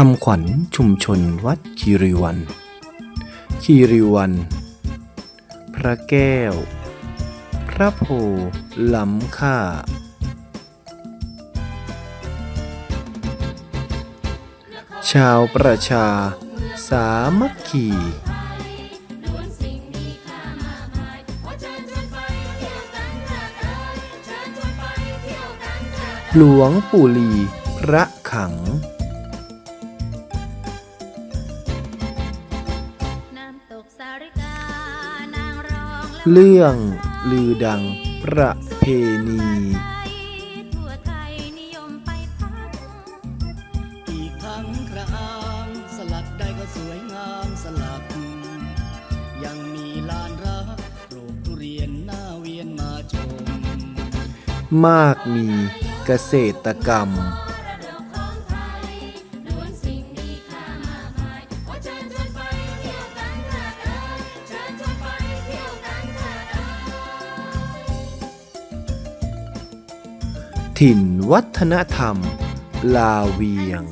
คำขวัญชุมชนวัดคีรีวัน คีรีวัน พระแก้ว พระโพล้ำค่า ชาวประชา สามัคคีหลวงปู่ลี พระขัง เรื่องลือดังประเพณีไทยทั่วไทยนิยมไปพักอีกทั้งกระอางสลักได้ก็สวยงามสลัก ยังมีลานรักปลูกทุเรียนหน้าเวียนมาชม มากมีเกษตรกรรม ถิ่นวัฒนธรรม ลาเวียง